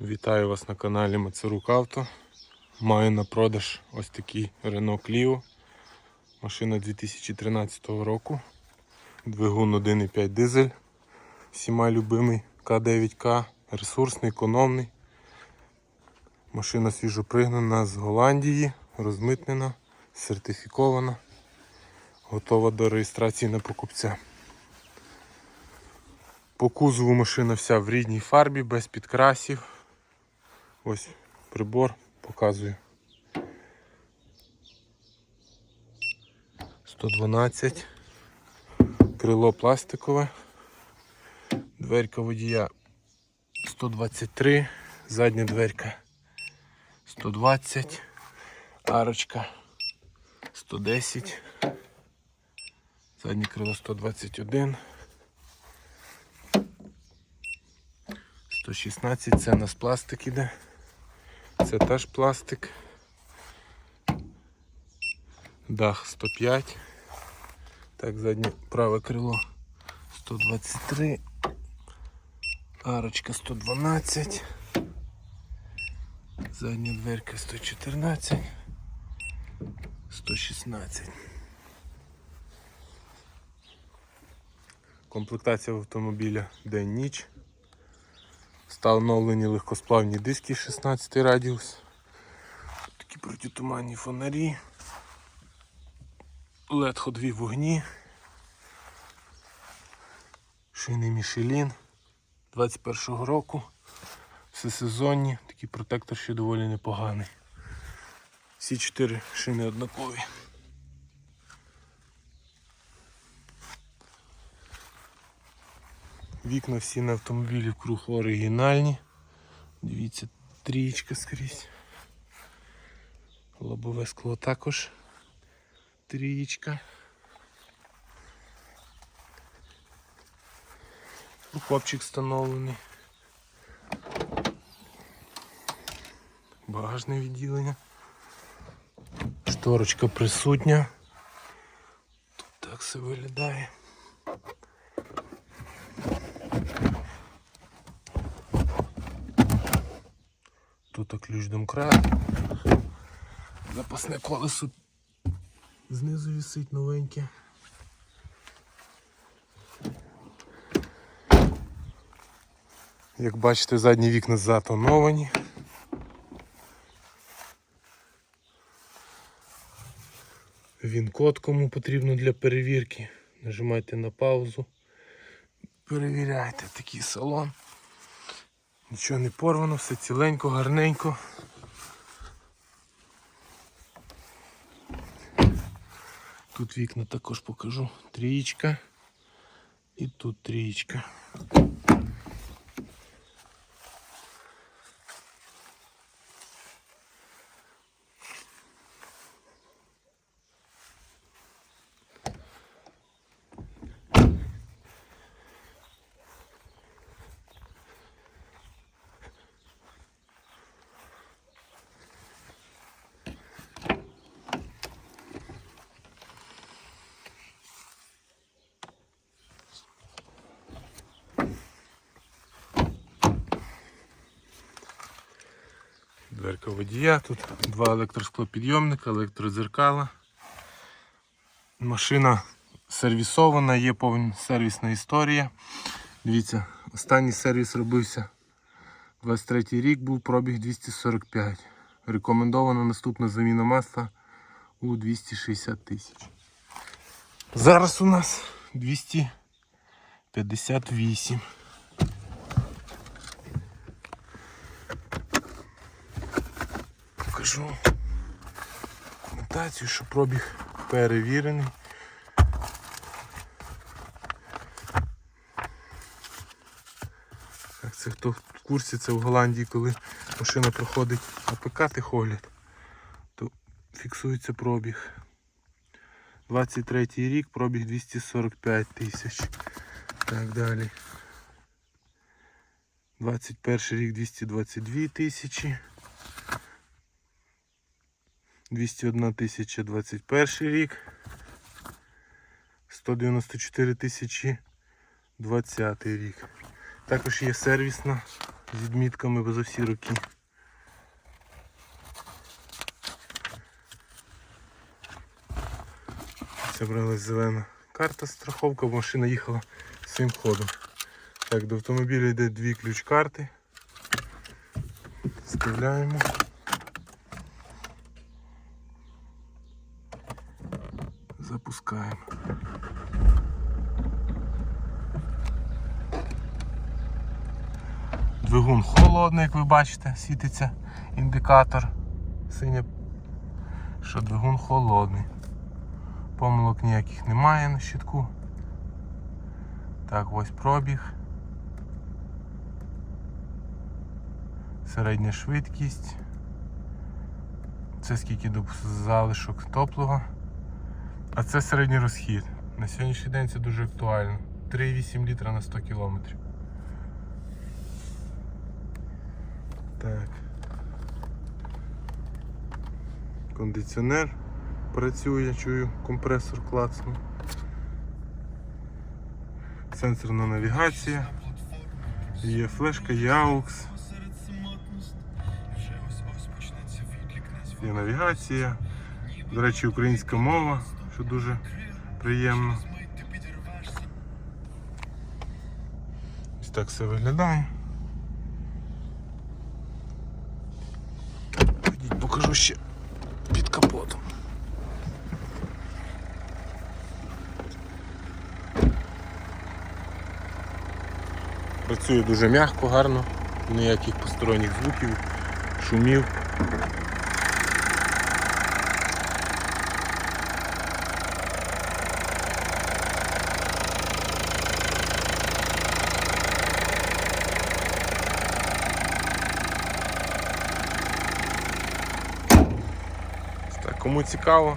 Вітаю вас на каналі Мацарук Авто. Маю на продаж ось такий Renault Clio. Машина 2013 року. Двигун 1,5 дизель. Всіма любимий К9К. Ресурсний, економний. Машина свіжопригнана з Голландії, розмитнена, сертифікована, готова до реєстрації на покупця. По кузову машина вся в рідній фарбі, без підкрасів. Ось прибор показую. 112. Крило пластикове. Дверка водія 123. Задня дверка 120. Арочка 110. Заднє крило 121. 116 це у нас пластик іде. Це теж пластик. Дах 105. Так, заднє праве крило 123. Арочка 112. Задня дверка 114. 116. Комплектація автомобіля день-ніч. Встановлені легкосплавні диски 16 радіус. Такі протитуманні фонарі. LED ходові вогні. Шини Мішелін 21-го року. Всесезонні, такий протектор ще доволі непоганий. Всі чотири шини однакові. Вікна всі на автомобілі круг оригінальні. Дивіться, трієчка скрізь. Лобове скло також. Трієчка. Рукопчик встановлений. Багажне відділення. Шторочка присутня. Тут так все виглядає. Тут ключ домкрат. Запасне колесо знизу висить новеньке. Як бачите, задні вікна затоновані. Він код кому потрібно для перевірки. Нажимайте на паузу. Перевіряйте такий салон. Нічого не порвано, все ціленько, гарненько. Тут вікна також покажу. Трієчка. І тут трієчка. Дверка водія, тут два електросклопідйомника, електрозеркала. Машина сервісована, є повна сервісна історія. Дивіться, останній сервіс робився 23 рік, був пробіг 245. Рекомендована наступна заміна масла у 260 тисяч. Зараз у нас 258. Покажу документацію, що пробіг перевірений. Так, це хто в курсі, це в Голландії, коли машина проходить АПК техогляд, то фіксується пробіг. 23 рік, пробіг 245 тисяч. Так далі. 21 рік 222 тисячі. 201 тисяча 21 рік. 194 тисячі 20 рік. Також є сервісна з відмітками за всі роки. Зібралась зелена карта страховка, бо машина їхала своїм ходом. Так, до автомобіля йде дві ключ-карти. Вставляємо. Запускаємо. Двигун холодний, як ви бачите, світиться індикатор. Синя, що двигун холодний. Помилок ніяких немає на щитку. Так, ось пробіг. Середня швидкість. Це скільки залишок топлива. А це середній розхід. На сьогоднішній день це дуже актуально. 3,8 літра на 100 кілометрів. Так. Кондиціонер працює, чую, компресор клацнув. Сенсорна навігація. Є флешка, є AUX. Є навігація. До речі, українська мова, що дуже приємно. Ось так все виглядає. Ходіть, покажу ще під капотом. Працює дуже м'яко, гарно, ніяких посторонніх звуків, шумів. Кому цікаво,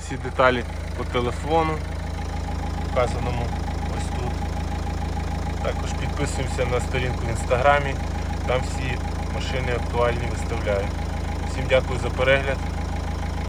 всі деталі по телефону, вказаному ось тут. Також підписуємося на сторінку в інстаграмі, там всі машини актуальні виставляю. Всім дякую за перегляд.